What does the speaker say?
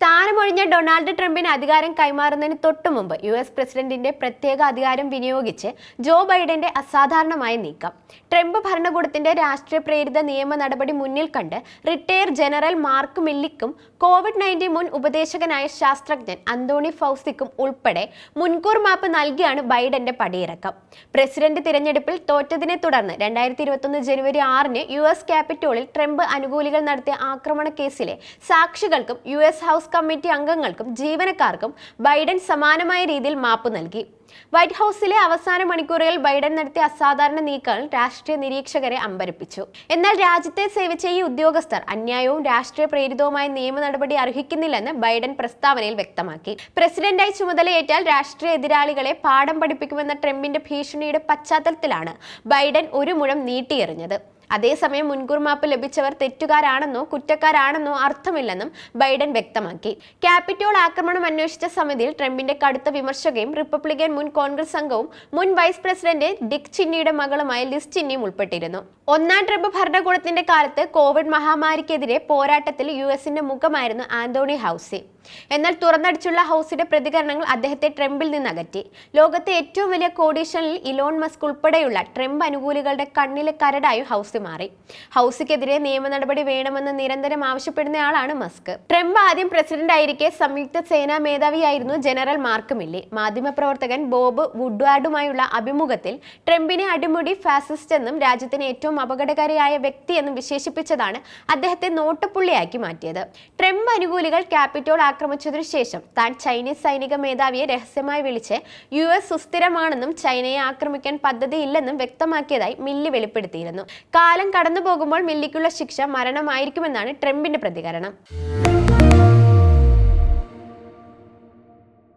സ്ഥാനമൊഴിഞ്ഞ Donald ട്രംപിന് അധികാരം കൈമാറുന്നതിന് തൊട്ടു മുമ്പ് യു എസ് പ്രസിഡന്റിന്റെ പ്രത്യേക അധികാരം വിനിയോഗിച്ച് ജോ ബൈഡന്റെ അസാധാരണമായ നീക്കം. ട്രംപ് ഭരണകൂടത്തിന്റെ രാഷ്ട്രീയ പ്രേരിത നിയമ നടപടി മുന്നിൽ കണ്ട് റിട്ടയർ ജനറൽ മാർക്ക് മില്ലിക്കും കോവിഡ് നയന്റീൻ മുൻ ഉപദേശകനായ ശാസ്ത്രജ്ഞൻ അന്തോണി ഫൗസിക്കും ഉൾപ്പെടെ മുൻകൂർ മാപ്പ് നൽകിയാണ് ബൈഡന്റെ പടിയിറക്കം. പ്രസിഡന്റ് തിരഞ്ഞെടുപ്പിൽ തോറ്റതിനെ തുടർന്ന് രണ്ടായിരത്തി ഇരുപത്തൊന്ന് ജനുവരി ആറിന് യു എസ് ക്യാപിറ്റോളിൽ ട്രംപ് അനുകൂലികൾ നടത്തിയ ആക്രമണ കേസിലെ സാക്ഷികൾക്കും യു എസ് ഹൗസ് കമ്മിറ്റി അംഗങ്ങൾക്കും ജീവനക്കാർക്കും ബൈഡൻ സമാനമായ രീതിയിൽ മാപ്പ് നൽകി. വൈറ്റ് ഹൗസിലെ അവസാന മണിക്കൂറുകളിൽ ബൈഡൻ നടത്തിയ അസാധാരണ നീക്കങ്ങൾ രാഷ്ട്രീയ നിരീക്ഷകരെ അമ്പരപ്പിച്ചു. എന്നാൽ രാജ്യത്തെ സേവിച്ച ഈ ഉദ്യോഗസ്ഥർ അന്യായവും രാഷ്ട്രീയ പ്രേരിതവുമായ നിയമ നടപടി അർഹിക്കുന്നില്ലെന്ന് ബൈഡൻ പ്രസ്താവനയിൽ വ്യക്തമാക്കി. പ്രസിഡന്റായി ചുമതലയേറ്റാൽ രാഷ്ട്രീയ എതിരാളികളെ പാഠം പഠിപ്പിക്കുമെന്ന ട്രംപിന്റെ ഭീഷണിയുടെ പശ്ചാത്തലത്തിലാണ് ബൈഡൻ ഒരു മുഴം നീട്ടിയെറിഞ്ഞത്. അതേസമയം മുൻകൂർ മാപ്പ് ലഭിച്ചവർ തെറ്റുകാരാണെന്നോ കുറ്റക്കാരാണെന്നോ അർത്ഥമില്ലെന്നും ബൈഡൻ വ്യക്തമാക്കി. ക്യാപിറ്റോൾ ആക്രമണം അന്വേഷിച്ച സമിതിയിൽ ട്രംപിന്റെ കടുത്ത വിമർശകയും റിപ്പബ്ലിക്കൻ മുൻ കോൺഗ്രസ് അംഗവും മുൻ വൈസ് പ്രസിഡന്റ് ഡിക് ചിന്നിയുടെ മകളുമായ ലിസ് ചിന്നിയും ഉൾപ്പെട്ടിരുന്നു. ഒന്നാം ട്രംപ് ഭരണകൂടത്തിന്റെ കാലത്ത് കോവിഡ് മഹാമാരിക്കെതിരെ പോരാട്ടത്തിൽ യു എസിന്റെ മുഖമായിരുന്നു ആന്റോണി ഹൗസി. എന്നാൽ തുറന്നടിച്ചുള്ള ഹൗസിയുടെ പ്രതികരണങ്ങൾ അദ്ദേഹത്തെ ട്രംപിൽ നിന്ന് അകറ്റി. ലോകത്തെ ഏറ്റവും വലിയ കോഡീഷനിൽ ഇലോൺ മസ്ക് ഉൾപ്പെടെയുള്ള ട്രംപ് അനുകൂലികളുടെ കണ്ണിലെ കരടായും ഹൗസി മാറി. ഹൗസിക്കെതിരെ നിയമ നടപടി വേണമെന്ന് നിരന്തരം ആവശ്യപ്പെടുന്നയാളാണ് മസ്ക്. ട്രംപ് ആദ്യം പ്രസിഡന്റ് ആയിരിക്കെ സംയുക്ത സേനാ മേധാവിയായിരുന്നു ജനറൽ മാർക്ക് മില്ലി. മാധ്യമപ്രവർത്തകൻ ബോബ് വുഡ്വാർഡുമായുള്ള അഭിമുഖത്തിൽ ട്രംപിനെ അടിമുടി ഫാസിസ്റ്റ് എന്നും രാജ്യത്തിന് ഏറ്റവും അപകടകാരിയായ വ്യക്തിയെന്നും വിശേഷിപ്പിച്ചതാണ് അദ്ദേഹത്തെ നോട്ടപ്പുള്ളിയാക്കി മാറ്റിയത്. ട്രംപ് അനുകൂലികൾ ക്യാപിറ്റോൾ ആക്രമിച്ചതിനു ശേഷം താൻ ചൈനീസ് സൈനിക മേധാവിയെ രഹസ്യമായി വിളിച്ച് യു എസ് സുസ്ഥിരമാണെന്നും ചൈനയെ ആക്രമിക്കാൻ പദ്ധതിയില്ലെന്നും വ്യക്തമാക്കിയതായി മില്ലി വെളിപ്പെടുത്തിയിരുന്നു. കാലം കടന്നു പോകുമ്പോൾ മില്ലിക്കുള്ള ശിക്ഷ മരണമായിരിക്കുമെന്നാണ് ട്രംപിന്റെ പ്രതികരണം.